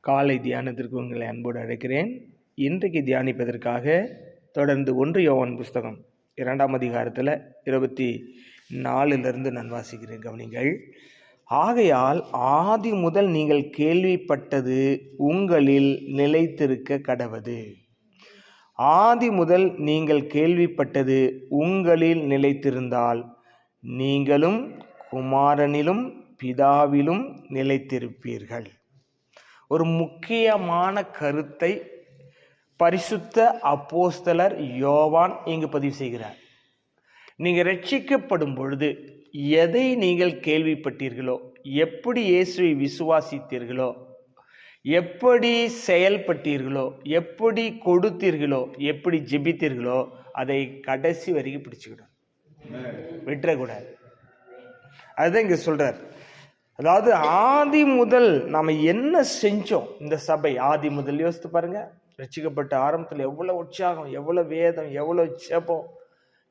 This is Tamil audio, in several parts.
காலை தியானத்திற்கு உங்களை அன்போடு அழைக்கிறேன். இன்றைக்கு தியானிப்பதற்காக தொடர்ந்து ஒன்று யோவான் புஸ்தகம் இரண்டாம் அதிகாரத்தில் இருபத்தி நாலுலேருந்து நான் வாசிக்கிறேன் கவனிங்கள் ஆகையால் ஆதி முதல் நீங்கள் கேள்விப்பட்டது உங்களில் நிலைத்திருக்க கடவது. ஆதி முதல் நீங்கள் கேள்விப்பட்டது உங்களில் நிலைத்திருந்தால் நீங்களும் குமாரனிலும் பிதாவிலும் நிலைத்திருப்பீர்கள். ஒரு முக்கியமான கருத்தை பரிசுத்த அப்போஸ்தலர் யோவான் இங்கு பதிவு செய்கிறார். நீங்கள் ரட்சிக்கப்படும் பொழுது எதை நீங்கள் கேள்விப்பட்டீர்களோ எப்படி இயேசுவை விசுவாசித்தீர்களோ எப்படி செயல்பட்டீர்களோ எப்படி கொடுத்தீர்களோ எப்படி ஜெபித்தீர்களோ அதை கடைசி வரைக்கும் பிடிச்சுக்கிடும் விட்டுறக்கூடாது. அதுதான் இங்கே சொல்றார். அதாவது ஆதி முதல் நாம் என்ன செஞ்சோம்? இந்த சபை ஆதி முதல் யோசித்து பாருங்க. ரசிக்கப்பட்ட ஆரம்பத்தில் எவ்வளோ உற்சாகம் எவ்வளோ வேதம் எவ்வளோ ஜெபம்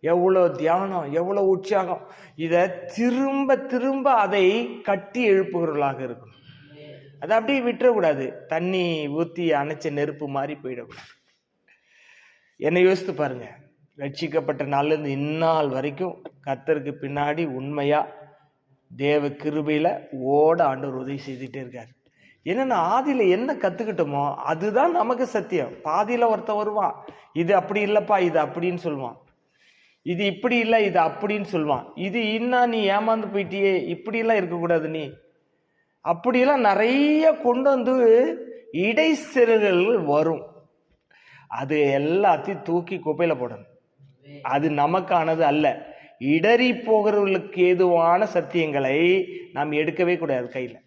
எவ்வளோ தியானம் எவ்வளோ உற்சாகம். இதை திரும்ப திரும்ப அதை கட்டி எழுப்புகிறவர்களாக இருக்கணும். அதை அப்படியே விட்டுறக்கூடாது. தண்ணி ஊற்றி அணைச்ச நெருப்பு மாதிரி போயிடக்கூடாது. என்னை யோசித்து பாருங்க. ரட்சிக்கப்பட்ட நாள்லேருந்து இந்நாள் வரைக்கும் கத்தருக்கு பின்னாடி உண்மையாக தேவ கிருபையில் ஓட ஆண்டவர் உதவி செய்துட்டே இருக்கார். என்னென்ன ஆதியில் என்ன கற்றுக்கிட்டோமோ அதுதான் நமக்கு சத்தியம். பாதியில் ஒருத்தன் வருவான் இது அப்படி இல்லைப்பா இது அப்படின்னு சொல்லுவான். இது இப்படி இல்லை இது அப்படின்னு சொல்லுவான். இது இன்னும் நீ ஏமாந்து போயிட்டியே இப்படிலாம் இருக்கக்கூடாது நீ. அப்படியெல்லாம் நிறைய கொண்டு வந்து இடைச்செருகள் வரும். அது எல்லாத்தையும் தூக்கி குப்பையில் போடணும். அது நமக்கானது அல்ல. இடறி போகிறவர்களுக்கு ஏதுவான சத்தியங்களை நாம் எடுக்கவே கூடாது கையில்.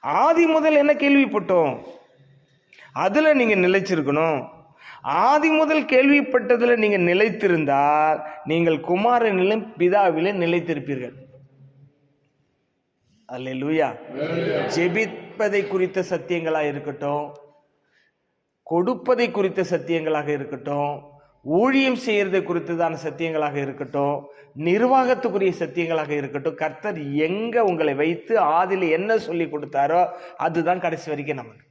ஆதி முதல் என்ன கேள்விப்பட்டோம்? அதில் நீங்கள் நிலைச்சிருக்கணும். ஆதி முதல் கேள்விப்பட்டதில் நீங்கள் நிலைத்திருந்தால் நீங்கள் குமாரனிலும் பிதாவிலும் நிலைத்திருப்பீர்கள். அல்லேலூயா. ஜெபிப்பதை குறித்த சத்தியங்களாக இருக்கட்டும் கொடுப்பதை குறித்த சத்தியங்களாக இருக்கட்டும் ஊழியம் செய்கிறது குறித்ததான சத்தியங்களாக இருக்கட்டும் நிர்வாகத்துக்குரிய சத்தியங்களாக இருக்கட்டும் கர்த்தர் எங்கே உங்களை வைத்து ஆதில் என்ன சொல்லி கொடுத்தாரோ அதுதான் கடைசி வரைக்கும் நமக்கு.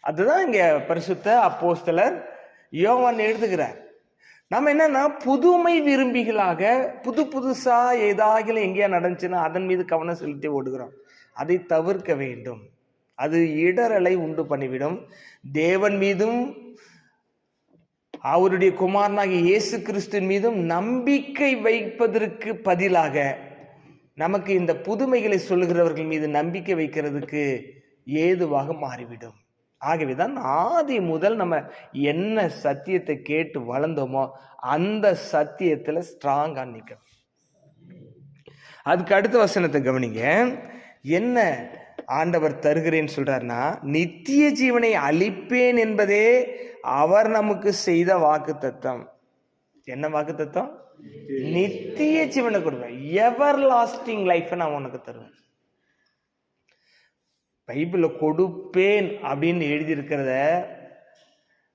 அதுதான் இங்கே பரிசுத்த அப்போஸ்தலர் யோவான் எழுதுகிறார். நம்ம என்னன்னா புதுமை விரும்பிகளாக புது புதுசாக ஏதாகிலும் எங்கேயா நடந்துச்சுன்னா அதன் மீது கவனம் செலுத்தி ஓடுகிறோம். அதை தவிர்க்க வேண்டும். அது இடரலை உண்டு பண்ணிவிடும். தேவன் மீதும் அவருடைய குமாரனாகிய இயேசு கிறிஸ்துவின் மீதும் நம்பிக்கை வைப்பதற்கு பதிலாக நமக்கு இந்த புதுமைகளை சொல்லுகிறவர்கள் மீது நம்பிக்கை வைக்கிறதுக்கு ஏதுவாக மாறிவிடும். ஆகவே தான் ஆதி முதல் நம்ம என்ன சத்தியத்தை கேட்டு வளர்ந்தோமோ அந்த சத்தியத்தில் ஸ்ட்ராங்காக நிற்கணும் அதுக்கு அடுத்த வசனத்தை கவனிங்க. என்ன ஆண்டவர் தருகிறேன்னு சொல்கிறாருன்னா நித்திய ஜீவனை அளிப்பேன் என்பதே அவர் நமக்கு செய்த வாக்கு தத்தம் என்ன வாக்கு தத்தம் நித்திய ஜீவனை கொடுப்பேன் எவர் லாஸ்டிங் லைஃப் நான் உனக்கு தருவேன். பைபிளில் கொடுப்பேன் அப்படின்னு எழுதியிருக்கிறத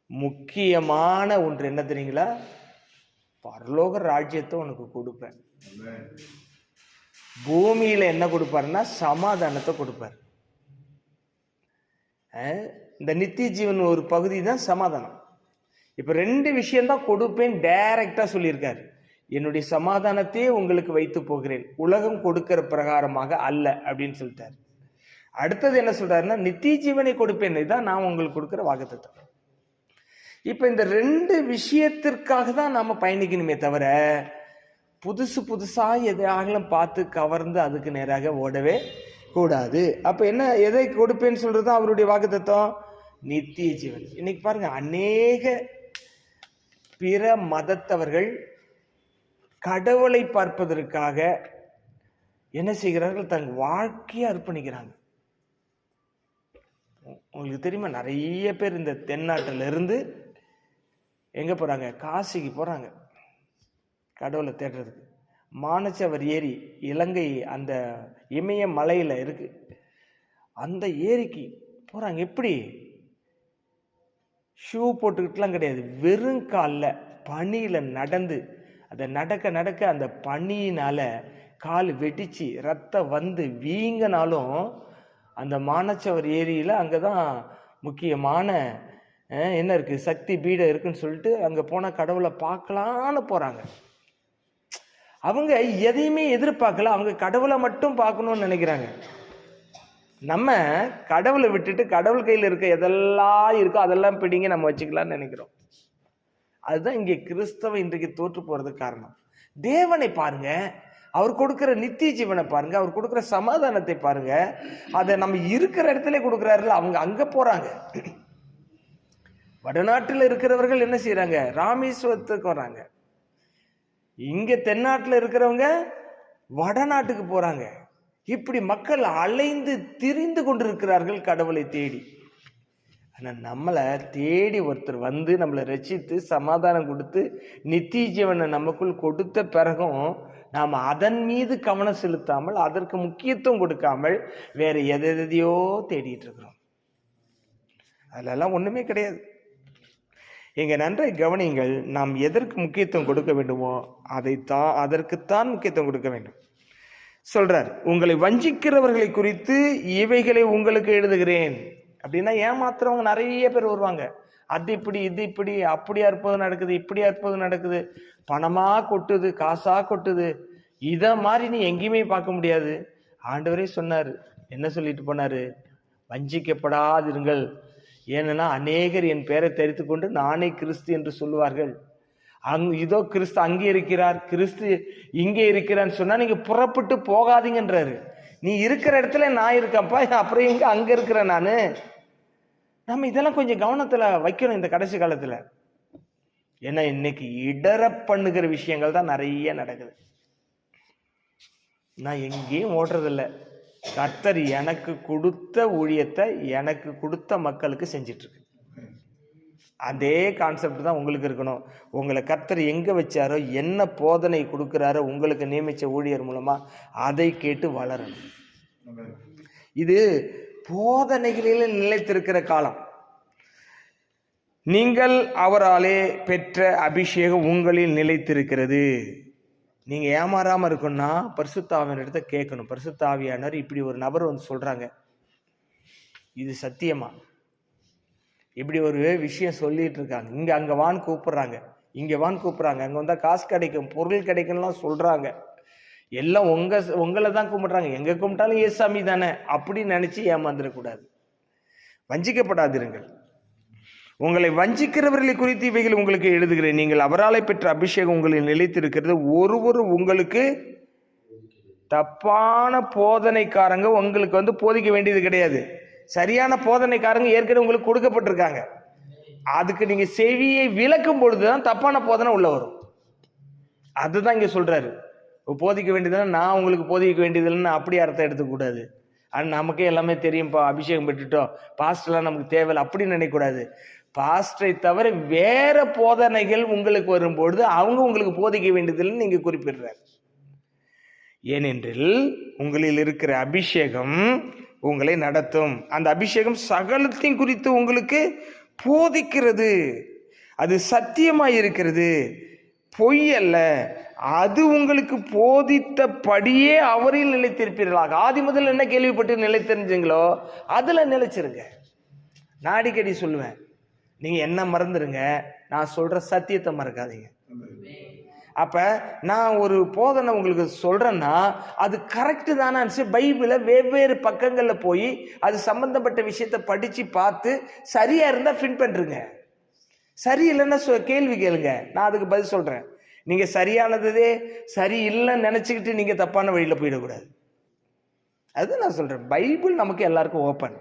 முக்கியமான ஒன்று என்ன தெரியுங்களா? பரலோக ராஜ்யத்தை உனக்கு கொடுப்பேன். பூமியில என்ன கொடுப்பாருன்னா சமாதானத்தை கொடுப்பார். இந்த நித்திய ஜீவன் ஒரு பகுதி தான் சமாதானம். இப்போ ரெண்டு விஷயந்தான் கொடுப்பேன் டைரக்டாக சொல்லியிருக்காரு. என்னுடைய சமாதானத்தையே உங்களுக்கு வைத்து போகிறேன். உலகம் கொடுக்கிற பிரகாரமாக அல்ல அப்படின்னு சொல்லிட்டார். அடுத்தது என்ன சொல்றாருன்னா நித்திய ஜீவனை கொடுப்பேன். இதுதான் நான் உங்களுக்கு கொடுக்குற வாக்குத்தத்தம். இப்போ இந்த ரெண்டு விஷயத்திற்காக தான் நாம் பயணிக்கணுமே தவிர புதுசு புதுசாக எதையாகலாம் பார்த்து கவர்ந்து அதுக்கு நேராக ஓடவே கூடாது. அப்போ என்ன எதை கொடுப்பேன்னு சொல்றது அவருடைய வாக்குத்தத்தம்? நித்திய ஜீவன் இன்னைக்கு பாருங்க அநேக பிற மதத்தவர்கள் கடவுளை பார்ப்பதற்காக என்ன செய்கிறார்கள்? தங்கள் வாழ்க்கையை அர்ப்பணிக்கிறாங்க. உங்களுக்கு தெரியுமா? நிறைய பேர் இந்த தென்னாட்டிலிருந்து எங்கே போகிறாங்க காசிக்கு போகிறாங்க கடவுளை தேடுறதுக்கு. மானச்சவர் ஏரி இலங்கை அந்த இமய மலையில் இருக்குது அந்த ஏரிக்கு போகிறாங்க எப்படி? ஷூ போட்டுக்கிட்டுலாம் கிடையாது. வெறும் காலில் பனியில் நடந்து அதை நடக்க நடக்க அந்த பனியினால் கால் வெடித்து ரத்தம் வந்து வீங்கினாலும் அந்த மானச்சவர் ஏரியில் அங்கே தான் முக்கியமான என்ன இருக்குது சக்தி பீடம் இருக்குன்னு சொல்லிட்டு அங்கே போனால் கடவுளை பார்க்கலான்னு போகிறாங்க அவங்க எதையுமே எதிர்பார்க்கல. அவங்க கடவுளை மட்டும் பார்க்கணும்னு நினைக்கிறாங்க. நம்ம கடவுளை விட்டுட்டு கடவுள் கையில் இருக்க எதெல்லாம் இருக்கோ அதெல்லாம் பிடிங்க நம்ம வச்சுக்கலாம்னு நினைக்கிறோம். அதுதான் இங்கே கிறிஸ்தவ இன்றைக்கு தோற்று போகிறதுக்கு காரணம். தேவனை பாருங்க. அவர் கொடுக்குற நித்திய ஜீவனை பாருங்க. அவர் கொடுக்குற சமாதானத்தை பாருங்க. அதை நம்ம இருக்கிற இடத்துல கொடுக்குறாருல அவங்க அங்கே போகிறாங்க வடநாட்டில் இருக்கிறவர்கள் என்ன செய்கிறாங்க ராமேஸ்வரத்துக்கு வராங்க இங்கே தென்னாட்டில் இருக்கிறவங்க வடநாட்டுக்கு போகிறாங்க இப்படி மக்கள் அலைந்து திரிந்து கொண்டிருக்கிறார்கள் கடவுளை தேடி. ஆனால் நம்மளை தேடி ஒருத்தர் வந்து நம்மளை ரசித்து சமாதானம் கொடுத்து நித்திய ஜீவனை நமக்குள் கொடுத்த பிறகும் நாம் அதன் மீது கவனம் செலுத்தாமல் அதற்கு முக்கியத்துவம் கொடுக்காமல் வேறு எதை எதையோ தேடிட்டு இருக்கிறோம். அதிலெல்லாம் ஒன்றுமே கிடையாது. எங்கள் நன்றை கவனிங்கள் நாம் எதற்கு முக்கியத்துவம் கொடுக்க வேண்டுமோ அதைத்தான் அதற்குத்தான் முக்கியத்துவம் கொடுக்க வேண்டும். சொல்றார் உங்களை வஞ்சிக்கிறவர்களை குறித்து இவைகளை உங்களுக்கு எழுதுகிறேன். அப்படின்னா ஏமாத்துறவங்க நிறைய பேர் வருவாங்க. அது இப்படி இது இப்படி அப்படி அற்புதம் நடக்குது இப்படி அற்புதம் நடக்குது பணமா கொட்டுது காசா கொட்டுது இதை மாதிரி நீ எங்கேயுமே பார்க்க முடியாது. ஆண்டவரே சொன்னார் என்ன சொல்லிட்டு போனார்? வஞ்சிக்கப்படாதிருங்கள். ஏன்னா அநேகர் என் பெயரை தெரித்து கொண்டு நானே கிறிஸ்து என்று சொல்லுவார்கள். அங் இதோ கிறிஸ்து அங்கே இருக்கிறார் கிறிஸ்து இங்கே இருக்கிறான்னு சொன்னால் நீங்கள் புறப்பட்டு போகாதீங்கன்றாரு. நீ இருக்கிற இடத்துல நான் இருக்கேன்ப்பா அப்புறம் இங்கே அங்கே இருக்கிறேன் நான். நம்ம இதெல்லாம் கொஞ்சம் கவனத்தில் வைக்கணும் இந்த கடைசி காலத்தில். ஏன்னா இன்னைக்கு இடர பண்ணுகிற விஷயங்கள் தான் நிறைய நடக்குது. நான் எங்கேயும் ஓடுறதில்ல. கர்த்தர் எனக்கு கொடுத்த ஊழியத்தை எனக்கு கொடுத்த மக்களுக்கு செஞ்சிட்ருக்கு. அதே கான்செப்ட் தான் உங்களுக்கு இருக்கணும். உங்களை கர்த்தர் எங்கே வச்சாரோ என்ன போதனை கொடுக்குறாரோ உங்களுக்கு நியமித்த ஊழியர் மூலமாக அதை கேட்டு வளரணும். இது போதனைகளில் நிலைத்திருக்கிற காலம். நீங்கள் அவராலே பெற்ற அபிஷேகம் உங்களில் நிலைத்திருக்கிறது. நீங்கள் ஏமாறாமல் இருக்கணும்னா பரிசுத்தாவியனிடத்த கேட்கணும். பரிசுத்தாவியானவர் இப்படி ஒரு நபர் வந்து சொல்கிறாங்க இது சத்தியமாக இப்படி ஒரு விஷயம் சொல்லிட்டு இருக்காங்க. இங்க அங்க வான்னு கூப்பிடுறாங்க. இங்க வான் கூப்பிடுறாங்க. அங்க வந்தா காசு கிடைக்கும் பொருள் கிடைக்கும்லாம் சொல்றாங்க. எல்லாம் உங்க உங்களை தான் கும்பிடுறாங்க. எங்க கும்பிட்டாலும் ஏசாமி தானே அப்படின்னு நினைச்சு ஏமாந்துடக்கூடாது. வஞ்சிக்கப்படாதிருங்கள். உங்களை வஞ்சிக்கிறவர்களை குறித்து இவைகள் உங்களுக்கு எழுதுகிறேன். நீங்கள் அவராலே பெற்ற அபிஷேகம் உங்களில் நிலைத்திருக்கிறது. ஒருவரும் உங்களுக்கு தப்பான போதனைக்காரங்க. உங்களுக்கு வந்து போதிக்க வேண்டியது கிடையாது. சரியான போதனைக்காரங்க ஏற்கனவே உங்களுக்கு கொடுக்கப்பட்டிருக்காங்க. அதுக்கு நீங்கள் செவியை விளக்கும் பொழுது தான் தப்பான போதனை உள்ளே வரும். அதுதான் இங்கே சொல்கிறாரு போதிக்க வேண்டியதுன்னா நான் உங்களுக்கு போதிக்க வேண்டியதில்லைன்னு அப்படி அர்த்தம் எடுத்துக்கூடாது ஆனால் நமக்கே எல்லாமே தெரியும்ப்பா அபிஷேகம் பெற்றுட்டோம். பாஸ்டர்லாம் நமக்கு தேவையில்லை அப்படின்னு நினைக்கக்கூடாது பாஸ்டரை தவிர வேற போதனைகள் உங்களுக்கு வரும்பொழுது அவங்க உங்களுக்கு போதிக்க வேண்டியதில்லைன்னு நீங்கள் குறிப்பிடுறாரு. ஏனென்றில் உங்களில் இருக்கிற அபிஷேகம் உங்களை நடத்தும். அந்த அபிஷேகம் சகலத்தையும் குறித்து உங்களுக்கு போதிக்கிறது. அது சத்தியமாக இருக்கிறது. பொய் அல்ல. அது உங்களுக்கு போதித்தபடியே அவரில் நிலைத்திருப்பீர்களாக. ஆதி முதல்ல என்ன கேள்விப்பட்டு நிலைத்திருந்தீங்களோ அதில் நிலைச்சிருங்க. நான் அடிக்கடி சொல்லுவேன். நீங்கள் என்ன மறந்துடுங்க நான் சொல்கிற சத்தியத்தை மறக்காதீங்க. அப்போ நான் ஒரு போதனை உங்களுக்கு சொல்கிறேன்னா அது கரெக்டு தானே பைபிளை வெவ்வேறு பக்கங்களில் போய் அது சம்மந்தப்பட்ட விஷயத்த படித்து பார்த்து சரியாக இருந்தால் ஃபின் பண்ணுறங்க சரி இல்லைன்னா சொ- கேள்வி கேளுங்க. நான் அதுக்கு பதில் சொல்கிறேன் நீங்கள் சரியானதே சரி இல்லைன்னு நினச்சிக்கிட்டு நீங்கள் தப்பான வழியில் போயிடக்கூடாது. அது நான் சொல்கிறேன் பைபிள் நமக்கு எல்லாருக்கும் ஓப்பன்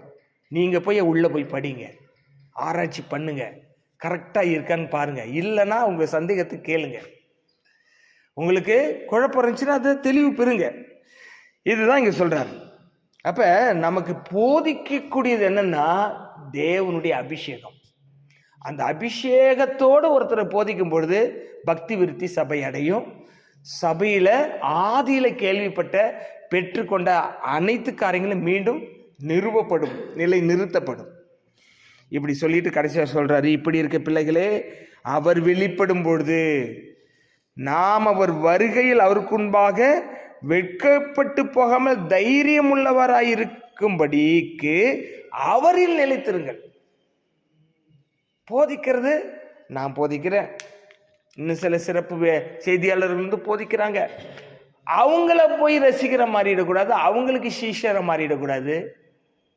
நீங்கள் போய் உள்ளே போய் படிங்க. ஆராய்ச்சி பண்ணுங்க. கரெக்டாக இருக்கான்னு பாருங்கள் இல்லைன்னா உங்கள் சந்தேகத்தை கேளுங்கள் உங்களுக்கு குழப்பம் இருந்துச்சுன்னா அதை தெளிவு பெறுங்க. இதுதான் இங்க சொல்றாரு. அப்ப நமக்கு போதிக்கக்கூடியது என்னன்னா தேவனுடைய அபிஷேகம். அந்த அபிஷேகத்தோடு ஒருத்தரை போதிக்கும் பொழுது பக்தி விருத்தி சபை அடையும். சபையில ஆதியில கேள்விப்பட்ட பெற்றுக்கொண்ட அனைத்து காரியங்களும் மீண்டும் நிறுவப்படும் நிலை நிறுத்தப்படும். இப்படி சொல்லிட்டு கடைசியாக சொல்றாரு இப்படி இருக்க பிள்ளைகளே அவர் வெளிப்படும் பொழுது நாம் அவர் வருகையில் அவருக்குன்பாக வெட்கப்பட்டு போகாமல் தைரியம் உள்ளவராயிருக்கும்படிக்கு அவரில் நிலைத்திருங்கள். போதிக்கிறது நான் போதிக்கிறேன். இன்னும் சில சிறப்பு வே- செய்தியாளர்கள் வந்து போதிக்கிறாங்க. அவங்கள போய் ரசிக்கிற மாறிடக்கூடாது அவங்களுக்கு சீஷரை மாறிடக்கூடாது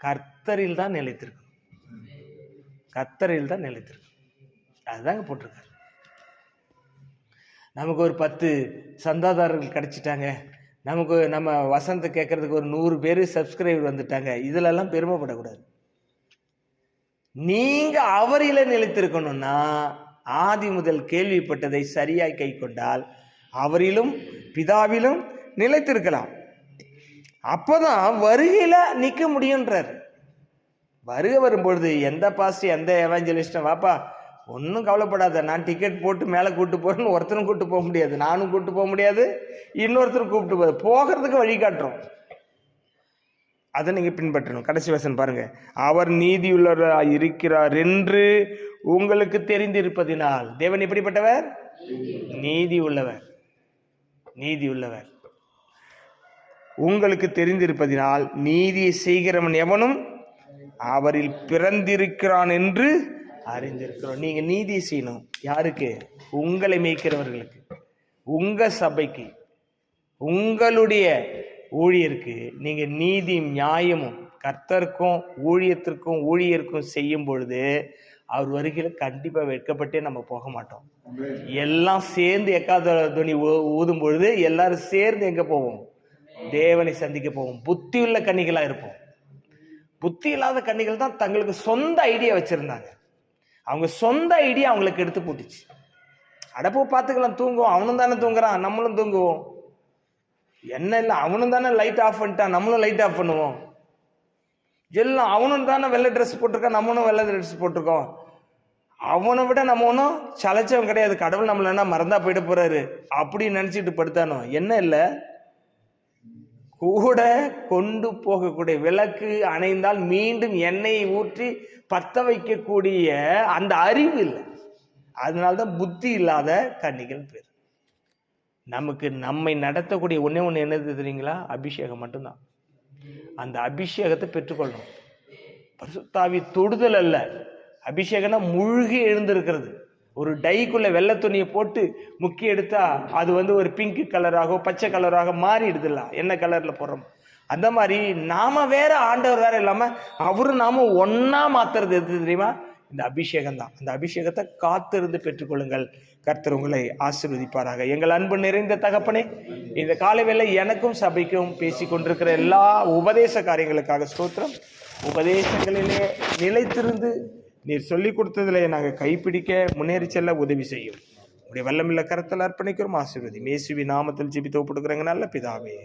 கர்த்தரில் தான் நிலைத்திருக்கணும். கர்த்தரில் தான் நிலைத்திருக்கணும். அதுதாங்க போட்டிருக்காரு. நமக்கு ஒரு பத்து சந்தாதாரர்கள் கிடச்சிட்டாங்க. நமக்கு நம்ம வசந்த கேட்கறதுக்கு ஒரு நூறு பேர் சப்ஸ்கிரைபர் வந்துட்டாங்க. இதிலெல்லாம் பெருமைப்படக்கூடாது. நீங்கள் அவரில் நிலைத்திருக்கணும்னா ஆதி முதல் கேள்விப்பட்டதை சரியாய் கை கொண்டால் அவரிலும் பிதாவிலும் நிலைத்திருக்கலாம். அப்போதான் வருகையில் நிற்க முடியுன்றார் வருகை வரும்பொழுது எந்த பாஸ்ட் எந்த எவாஞ்சலிஸ்டும் வாப்பா ஒன்றும் கவலைப்படாத. நான் டிக்கெட் போட்டு மேலே கூட்டு போகிறேன்னு ஒருத்தரும் கூட்டு போக முடியாது. நானும் கூட்டு போக முடியாது. இன்னொருத்தரும் கூப்பிட்டு போக போகிறதுக்கு வழி காட்டுறோம். அதை நீங்கள் பின்பற்றணும். கடைசி வசன் பாருங்கள் அவர் நீதியுள்ளவராக இருக்கிறார் என்று உங்களுக்கு தெரிந்திருப்பதினால். தேவன் எப்படிப்பட்டவர்? நீதி உள்ளவர் நீதி உள்ளவர் உங்களுக்கு தெரிந்திருப்பதினால் நீதியை செய்கிறவன் எவனும் அவரில் பிறந்திருக்கிறான் என்று அறிந்திருக்கிறோம். நீங்க நீதி செய்யணும். யாருக்கு? உங்களை மேய்க்கிறவர்களுக்கு உங்க சபைக்கு. உங்களுடைய ஊழியருக்கு. நீங்க நீதி நியாயமும் கர்த்தருக்கும் ஊழியத்திற்கும் ஊழியருக்கும் செய்யும் பொழுது அவர் வருகையில் கண்டிப்பா வெட்கப்பட்டே நம்ம போக மாட்டோம். எல்லாம் சேர்ந்து எக்காத துணி ஊதும் பொழுது எல்லாரும் சேர்ந்து எங்க போவோம்? தேவனை சந்திக்க போவோம். புத்தி உள்ள கன்னிகளா இருப்போம். புத்தி இல்லாத கன்னிகள் தான் தங்களுக்கு சொந்த ஐடியா வச்சிருந்தாங்க. அவங்க சொந்த ஐடியா அவங்களுக்கு எடுத்து போட்டுச்சு. அடப்போ பார்த்துக்கலாம் தூங்குவோம். அவனும் தானே தூங்குறான் நம்மளும் தூங்குவோம். என்ன இல்லை அவனும் தானே லைட் ஆஃப் பண்ணிட்டான் நம்மளும் லைட் ஆஃப் பண்ணுவோம். எல்லாம் அவனும் தானே வெள்ளை ட்ரெஸ் போட்டிருக்கான் நம்மளும் வெள்ளை ட்ரெஸ் போட்டிருக்கோம். அவனை விட நம்ம ஒன்றும் சளைச்சவன் கிடையாது. கடவுள் நம்மள என்ன மறந்தா போயிட்டு போறாரு. அப்படின்னு நினச்சிட்டு படுத்தானோ? என்ன இல்லை. கூட கொண்டு போகக்கூடிய விளக்கு அணைந்தால் மீண்டும் எண்ணெயை ஊற்றி பத்த வைக்கக்கூடிய அந்த அறிவு இல்லை. அதனால்தான் புத்தி இல்லாத கன்னிகள் பேர். நமக்கு நம்மை நடத்தக்கூடிய ஒன்றே ஒன்று என்னது தெரியுங்களா? அபிஷேகம் மட்டும்தான். அந்த அபிஷேகத்தை பெற்றுக்கொள்ளணும். பரிசுத்தாவி தொடுதல் அல்ல. அபிஷேகம்னா முழுகி எழுந்திருக்கிறது. ஒரு டைக்குள்ளே வெள்ளை துணியை போட்டு முக்கி எடுத்தால் அது வந்து ஒரு பிங்க் கலராக பச்சை கலராக மாறிடுதுல்ல. என்ன கலரில் போடுறோம்? அந்த மாதிரி நாம் வேற ஆண்டவர் வேற இல்லாமல் அவரும் நாம ஒன்றா மாத்துறது எது தெரியுமா? இந்த அபிஷேகம் தான். அந்த அபிஷேகத்தை காத்திருந்து பெற்றுக்கொள்ளுங்கள். கர்த்தர் உங்களை ஆசிர்வதிப்பாராக. எங்கள் அன்பு நிறைந்த தகப்பனே இந்த காலை எனக்கும் சபைக்கும் பேசி கொண்டிருக்கிற எல்லா உபதேச காரியங்களுக்காக ஸ்தோத்திரம். உபதேசங்களிலே நிலைத்திருந்து நீர் சொல்லி கொடுத்ததில் நாங்கள் கைப்பிடிக்க முன்னேறி செல்ல உதவி செய்யும். உடைய வல்லமில்ல கரத்தில் அர்ப்பணிக்கிறோம். ஆசீர்வதி மேசுவி நாமத்தில் ஜிபித்து ஒப்படுக்கிறங்க நல்ல பிதாவே.